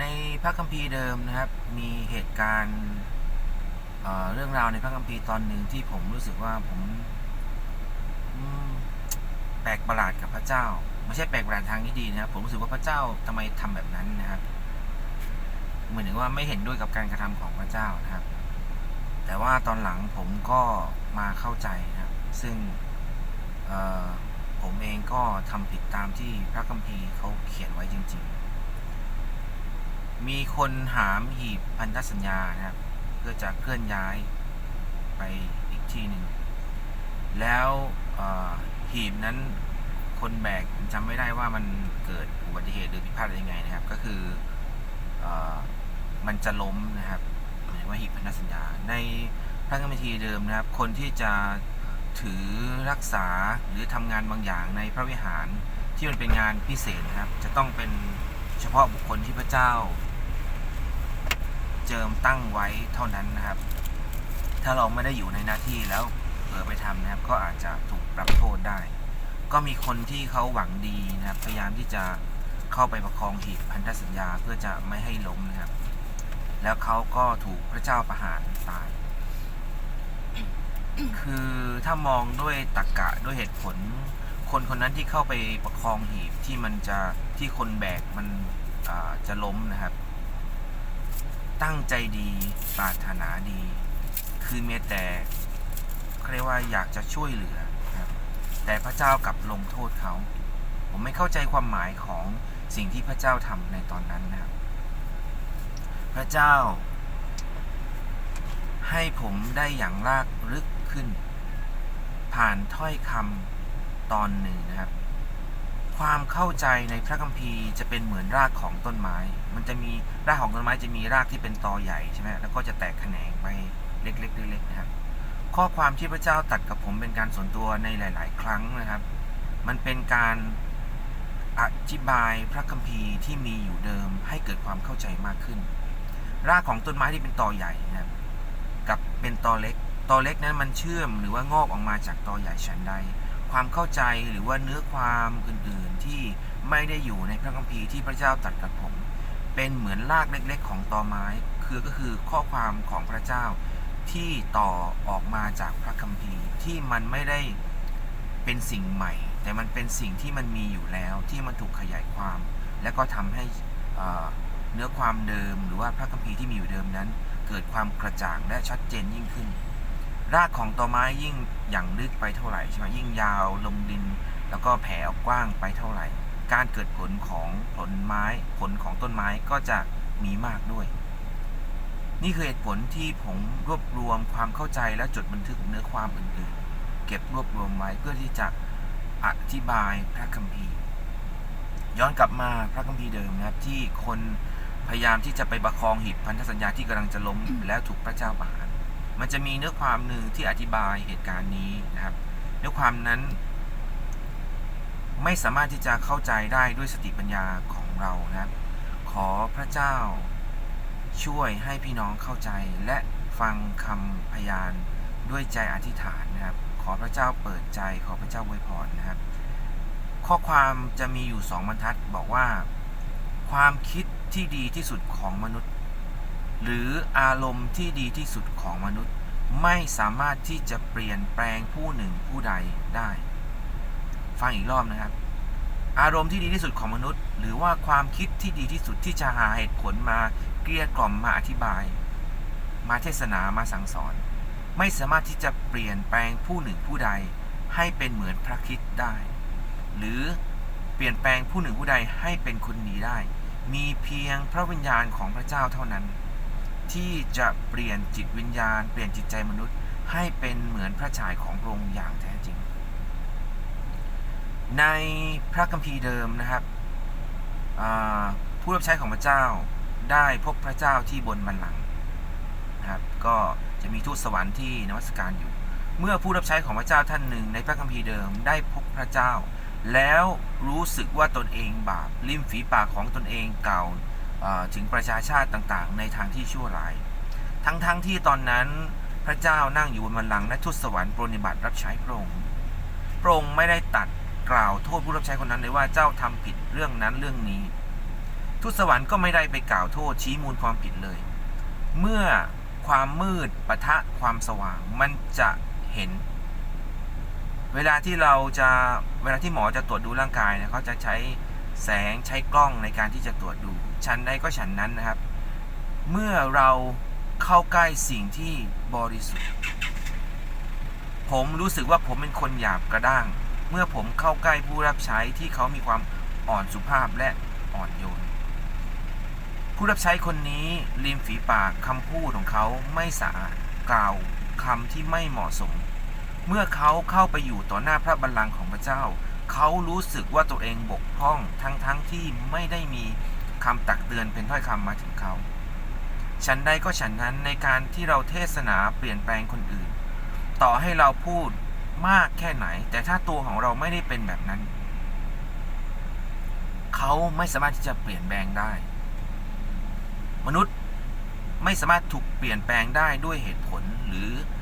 ในพระคัมภีร์เดิมนะครับ มีเหตุการณ์เเรื่องราวในพระคัมภีร์ตอนหนึ่งที่ผมรู้สึกว่าผมแปลกประหลาดกับพระเจ้า ไม่ใช่แปลกประหลาดทางที่ดีนะครับ ผมรู้สึกว่าพระเจ้าทำไมทำแบบนั้นนะครับ เหมือนถึงว่าไม่เห็นด้วยกับการกระทำของพระเจ้านะครับ แต่ว่าตอนหลังผมก็มาเข้าใจนะครับ ซึ่งผมเองก็ทำผิดตามที่พระคัมภีร์เขาเขียนไว้จริง ๆ มีคนหามหีบพันธสัญญานะครับ เพื่อจะเคลื่อนย้ายไปอีกที่หนึ่ง แล้วหีบนั้นคนแบกจำไม่ได้ว่ามันเกิดอุบัติเหตุหรือผิดพลาดยังไงนะครับ ก็คืออมันจะล้มนะครับหมายว่าหีบพันธสัญญา ในพระคัมภีเดิมนะครับ คนที่จะถือรักษาหรือทำงานบางอย่างในพระวิหารที่มันเป็นงานพิเศษนะครับ จะต้องเป็นเฉพาะบุคคลที่พระเจ้า เจิมตั้งไว้เท่านั้นนะครับ ถ้าเราไม่ได้อยู่ในหน้าที่แล้วเผลอไปทำนะครับ ก็อาจจะถูกปรับโทษได้ ก็มีคนที่เขาหวังดีนะครับ พยายามที่จะเข้าไปประคองหีบพันธสัญญาเพื่อจะไม่ให้ล้มนะครับ แล้วเขาก็ถูกพระเจ้าประหารตาย คือถ้ามองด้วยตรรกะด้วยเหตุผล คนคนนั้นที่เข้าไปประคองหีบที่มันจะที่คนแบกมันจะล้มนะครับ ตั้งใจดีปรารถนาดี คือเมียแต่เขาเรียกว่าอยากจะช่วยเหลือครับแต่พระเจ้ากลับลงโทษเขา ผมไม่เข้าใจความหมายของสิ่งที่พระเจ้าทำในตอนนั้นนะครับ พระเจ้า ให้ผมได้อย่างลากลึกขึ้น ผ่านถ้อยคำตอนหนึ่งนะครับ ความเข้าใจในพระคัมภีร์จะเป็นเหมือนรากของต้นไม้ มันจะมีรากของต้นไม้จะมีรากที่เป็นตอใหญ่ใช่ไหมแล้วก็จะแตกแขนงไปเล็กๆเล็กๆนะครับ ข้อความที่พระเจ้าตัดกับผมเป็นการส่วนตัวในหลาย ๆ ครั้งนะครับ มันเป็นการอธิบายพระคัมภีร์ที่มีอยู่เดิมให้เกิดความเข้าใจมากขึ้น รากของต้นไม้ที่เป็นตอใหญ่นะครับกับเป็นตอเล็ก ตอเล็กนั้นมันเชื่อมหรือว่างอกออกมาจากตอใหญ่ชั้นใด ความเข้าใจหรือว่าเนื้อความอื่นๆที่ไม่ได้อยู่ในพระคัมภีร์ที่พระเจ้าตรัดกับผม เป็นเหมือนรากเล็กๆ ของตอไม้ คือก็คือข้อความของพระเจ้าที่ต่อออกมาจากพระคัมภีร์ที่มันไม่ได้เป็นสิ่งใหม่ แต่มันเป็นสิ่งที่มันมีอยู่แล้วที่มันถูกขยายความ และก็ทำให้เนื้อความเดิม หรือว่าพระคัมภีร์ที่มีอยู่เดิมนั้น เกิดความกระจ่างและชัดเจนยิ่งขึ้น รากของตอไม้ยิ่งอย่างลึกไปเท่าไหร่ใช่ไหมยิ่งยาวลงดิน แล้วก็แผ่ออกกว้างไปเท่าไหร่ การเกิดผลของผลไม้ผลของต้นไม้ก็จะมีมากด้วย นี่คือเหตุผลที่ผมรวบรวมความเข้าใจและจดบันทึกเนื้อความอื่นๆ เก็บรวบรวมไว้เพื่อที่จะอธิบายพระคัมภีร์ ย้อนกลับมาพระคัมภีร์เดิมนะครับที่คนพยายามที่จะไปประคองหีบพันธสัญญาที่กำลังจะล้มแล้วถูกพระเจ้าปรา มันจะมีเนื้อความหนึ่งที่อธิบายเหตุการณ์นี้นะครับ เนื้อความนั้น ไม่สามารถที่จะเข้าใจได้ด้วยสติปัญญาของเรานะครับ ขอพระเจ้าช่วยให้พี่น้องเข้าใจและฟังคำพยานด้วยใจอธิษฐานนะครับ ขอพระเจ้าเปิดใจขอพระเจ้าอวยพรนะครับ ข้อความจะมีอยู่สองบรรทัดบอกว่า ความคิดที่ดีที่สุดของมนุษย์ หรืออารมณ์ที่ดีที่สุดของมนุษย์ ไม่สามารถที่จะเปลี่ยนแปลงผู้หนึ่งผู้ใดได้ ฟังอีกรอบนะครับ อารมณ์ที่ดีที่สุดของมนุษย์ หรือว่าความคิดที่ดีที่สุดที่จะหาเหตุผลมาเกลี้ยกล่อมมาอธิบาย มาเทศนามาสั่งสอน ไม่สามารถที่จะเปลี่ยนแปลงผู้หนึ่งผู้ใด ให้เป็นเหมือนพระคิดได้ หรือเปลี่ยนแปลงผู้หนึ่งผู้ใดให้เป็นคนดีได้ มีเพียงพระวิญญาณของพระเจ้าเท่านั้น ที่จะเปลี่ยนจิตวิญญาณ เปลี่ยนจิตใจมนุษย์ ให้เป็นเหมือนพระฉายของพระองค์อย่างแท้จริง ในพระคัมภีร์เดิมนะครับผู้รับใช้ของพระเจ้าได้พบพระเจ้าที่บนบัลลังนะครับก็จะมีทูตสวรรค์ที่นมัสการอยู่ เมื่อผู้รับใช้ของพระเจ้าท่านหนึ่ง ในพระคัมภีร์เดิมได้พบพระเจ้า แล้วรู้สึกว่าตนเองบาปริมฝีปากของตนเองเก่า ถึงประชาชาติต่างๆ ในทางที่ชั่วร้าย ทั้งๆทที่ตอนนั้นพระเจ้านั่งอยู่บนบัลลังก์และทูตสวรรค์ปรนิบัติรับใช้พระองค์พระองค์ไม่ได้ตัดกล่าวโทษผู้รับใช้คนนั้นเลยว่าเจ้าทำผิดเรื่องนั้นเรื่องนี้ทูตสวรรค์ก็ไม่ได้ไปกล่าวโทษชี้มูลความผิดเลย เมื่อความมืดปะทะความสว่างมันจะเห็น เวลาที่เราจะเวลาที่หมอจะตรวจดูร่างกายนี่ยเขาจะใช้ แสงใช้กล้องในการที่จะตรวจดู ชั้นใดก็ฉันนั้นนะครับ เมื่อเราเข้าใกล้สิ่งที่บริสุทธิ์ ผมรู้สึกว่าผมเป็นคนหยาบกระด้าง เมื่อผมเข้าใกล้ผู้รับใช้ที่เขามีความอ่อนสุภาพและอ่อนโยน ผู้รับใช้คนนี้ริมฝีปากคำพูดของเขาไม่สะอาดกล่าวคำที่ไม่เหมาะสม เมื่อเขาเข้าไปอยู่ต่อหน้าพระบัลลังก์ของพระเจ้า เขารู้สึกว่าตัวเองบกพร่องทั้งๆทที่ไม่ได้มีคำตักเตือนเป็นถ้อยคำมาถึงเขาฉันใดก็ฉันนั้นในการที่เราเทศนาเปลี่ยนแปลงคนอื่น ต่อให้เราพูดมากแค่ไหน แต่ถ้าตัวของเราไม่ได้เป็นแบบนั้น เขาไม่สามารถที่จะเปลี่ยนแปลงได้ มนุษย์ไม่สามารถถูกเปลี่ยนแปลงได้ด้วยเหตุผลหรือเออ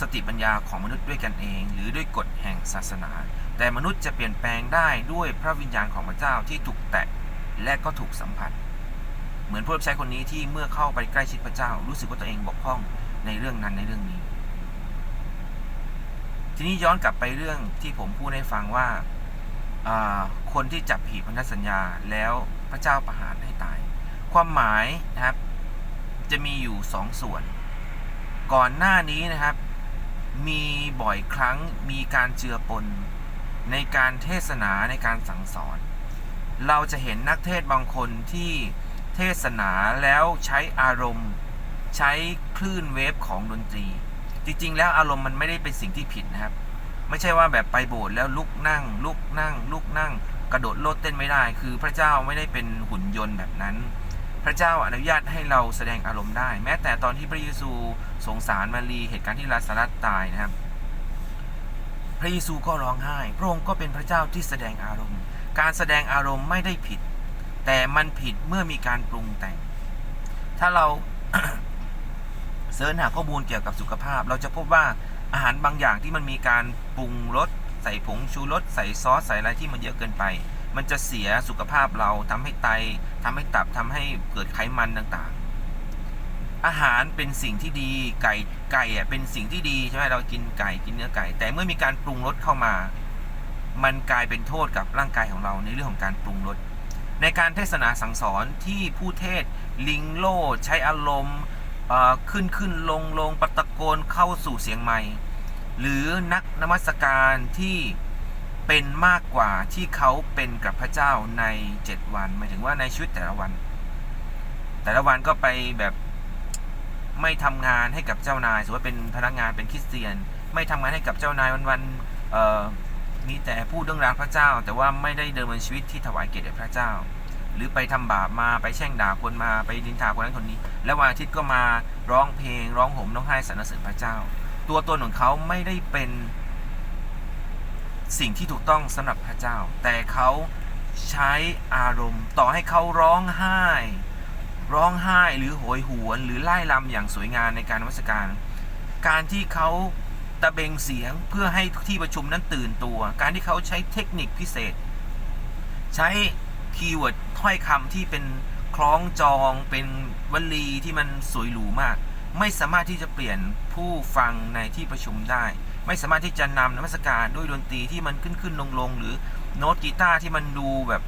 สติปัญญาของมนุษย์ด้วยกันเอง หรือด้วยกฎแห่งศาสนา แต่มนุษย์จะเปลี่ยนแปลงได้ด้วยพระวิญญาณของพระเจ้าที่ถูกแตะและก็ถูกสัมผัส เหมือนผู้รับใช้คนนี้ที่เมื่อเข้าไปใกล้ชิดพระเจ้า รู้สึกว่าตัวเองบกพร่องในเรื่องนั้นในเรื่องนี้ ทีนี้ย้อนกลับไปเรื่องที่ผมพูดให้ฟังว่าคนที่จับผีพันธสัญญาแล้วพระเจ้าประหารให้ตาย ความหมายนะครับจะมีอยู่สองส่วน ก่อนหน้านี้นะครับ มีบ่อยครั้งมีการเจือปนในการเทศนาในการสั่งสอน เราจะเห็นนักเทศบางคนที่เทศนาแล้วใช้อารมณ์ ใช้คลื่นเวฟของดนตรี จริง ๆ แล้วอารมณ์มันไม่ได้เป็นสิ่งที่ผิดนะครับ ไม่ใช่ว่าแบบไปโบสถ์แล้วลุกนั่ง ลุกนั่ง ลุกนั่ง กระโดดโลดเต้นไม่ได้ คือพระเจ้าไม่ได้เป็นหุ่นยนต์แบบนั้น ระเจ้าอนุญาตให้เราแสดงอารมณ์ได้ แม้แต่ตอนที่พระเยซูสงสารมารีเหตุการณ์ที่ลาซารัสตายนะครับ พระเยซูก็ร้องไห้ พระองค์ก็เป็นพระเจ้าที่แสดงอารมณ์ การแสดงอารมณ์ไม่ได้ผิด แต่มันผิดเมื่อมีการปรุงแต่ง ถ้าเราเสิร์ชหาข้อมูลเกี่ยวกับสุขภาพ เราจะพบว่าอาหารบางอย่างที่มันมีการปรุงรสใส่ผงชูรสใส่ซอสใส่อะไรที่มันเยอะเกินไป มันจะเสียสุขภาพเราทำให้ไตทำให้ตับทำให้เกิดไขมันต่างๆ อาหารเป็นสิ่งที่ดีไก่ไก่อะเป็นสิ่งที่ดีใช่ไหมเรากินไก่กินเนื้อไก่ แต่เมื่อมีการปรุงรสเข้ามา มันกลายเป็นโทษกับร่างกายของเราในเรื่องของการปรุงรสในการเทศนาสั่งสอนที่ผู้เทศลิงโลใช้อารมณ์ขึ้นขึ้นลงลงปะตะโกนเข้าสู่เสียงใหม่ หรือนักนมัสการที่ เป็นมากกว่าที่เขาเป็นกับพระเจ้าใน 7 วันหมายถึงว่าในชีวิตแต่ละวัน แต่ละวันก็ไปแบบไม่ทำงานให้กับเจ้านายสมมติว่าเป็นพนักงานเป็นคริสเตียน ไม่ทำงานให้กับเจ้านายวันๆเอ่อมีแต่พูดเรื่องราวพระเจ้า แต่ว่าไม่ได้เดินบนชีวิตที่ถวายเกียรติแด่พระเจ้า หรือไปทำบาปมาไปแช่งด่าคนมาไปดินทาคนนั้นคนนี้ แล้ววันอาทิตย์ก็มาร้องเพลง ร้องห่มร้องไห้สรรเสริญพระเจ้า ตัวตนของเขาไม่ได้เป็น สิ่งที่ถูกต้องสำหรับพระเจ้า แต่เขาใช้อารมณ์ต่อให้เขาร้องไห้ ร้องไห้หรือโหยหวน หรือไล่ลำอย่างสวยงามในการนมัสการ การที่เขาตะเบงเสียงเพื่อให้ที่ประชุมนั้นตื่นตัว การที่เขาใช้เทคนิคพิเศษ ใช้คีย์เวิร์ดถ้อยคำที่เป็นคล้องจองเป็นวลีที่มันสวยหรูมาก ไม่สามารถที่จะเปลี่ยนผู้ฟังในที่ประชุมได้ ไม่สามารถที่จะนำนมัสการด้วยดนตรีที่มันขึ้นขึ้นลงลงหรือโน้ตกีตาร์ที่มันดูแบบ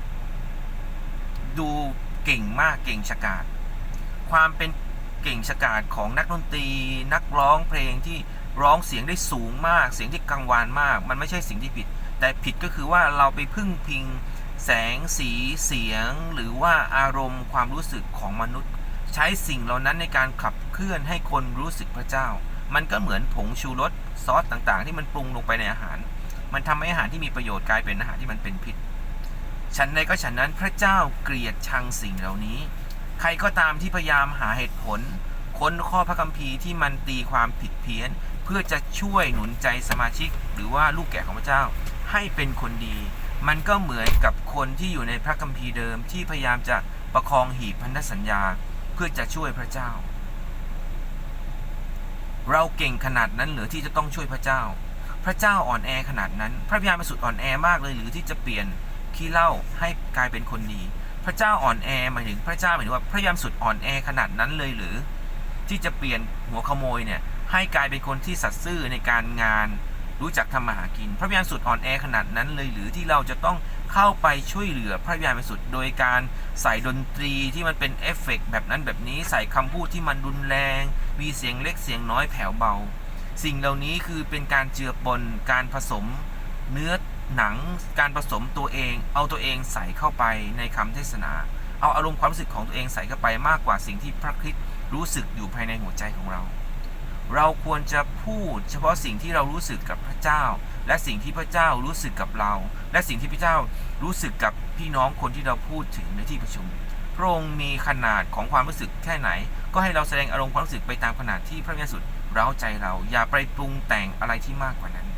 ดูเก่งมากเก่งฉกาจความเป็นเก่งฉกาจของนักดนตรี นักร้องเพลงที่ร้องเสียงได้สูงมาก เสียงที่กังวานมาก มันไม่ใช่สิ่งที่ผิด แต่ผิดก็คือว่าเราไปพึ่งพิงแสงสีเสียง หรือว่าอารมณ์ความรู้สึกของมนุษย์ ใช้สิ่งเหล่านั้นในการขับเคลื่อนให้คนรู้สึกพระเจ้า มันก็เหมือนผงชูรสซอสต่างๆ ที่มันปรุงลงไปในอาหาร มันทำให้อาหารที่มีประโยชน์กลายเป็นอาหารที่มันเป็นพิษฉันใดก็ฉันนั้นพระเจ้าเกลียดชังสิ่งเหล่านี้ ใครก็ตามที่พยายามหาเหตุผล ค้นข้อพระคัมภีร์ที่มันตีความผิดเพี้ยน เพื่อจะช่วยหนุนใจสมาชิก หรือว่าลูกแกะของพระเจ้า ให้เป็นคนดี มันก็เหมือนกับคนที่อยู่ในพระคัมภีร์เดิมที่พยายามจะประคองหีบพันธสัญญา เพื่อจะช่วยพระเจ้า เราเก่งขนาดนั้นหรือที่จะต้องช่วยพระเจ้า พระเจ้าอ่อนแอขนาดนั้น พระวิญญาณบริสุทธิ์อ่อนแอมากเลยหรือที่จะเปลี่ยนขี้เล้าให้กลายเป็นคนดี พระเจ้าอ่อนแอหมายถึงพระเจ้าหมายถึงว่าพระยามสุดอ่อนแอขนาดนั้นเลยหรือ ที่จะเปลี่ยนหัวขโมยเนี่ยให้กลายเป็นคนที่สัตย์ซื่อในการงาน รู้จักทำมาหากิน พระวิญญาณสุดอ่อนแอขนาดนั้นเลยหรือที่เราจะต้อง เข้าไปช่วยเหลือพระวิญญาณบริสุทธ์โดยการใส่ดนตรีที่มันเป็นเอฟเฟกต์แบบนั้นแบบนี้ใส่คำพูดที่มันรุนแรง มีเสียงเล็กเสียงน้อยแผ่วเบา สิ่งเหล่านี้คือเป็นการเจือปนการผสมเนื้อหนังการผสมตัวเอง เอาตัวเองใส่เข้าไปในคำเทศนา เอาอารมณ์ความรู้สึกของตัวเองใส่เข้าไปมากกว่าสิ่งที่พระคริสต์รู้สึกอยู่ภายในหัวใจของเรา เราควรจะพูดเฉพาะสิ่งที่เรารู้สึกกับพระเจ้า และสิ่งที่พระเจ้ารู้สึกกับเรา และสิ่งที่พระเจ้ารู้สึกกับพี่น้องคนที่เราพูดถึงในที่ประชุม พระองค์มีขนาดของความรู้สึกแค่ไหน ก็ให้เราแสดงอารมณ์ความรู้สึกไปตามขนาดที่พระวิญญาณสุดเร้าใจเรา อย่าไปปรุงแต่งอะไรที่มากกว่านั้น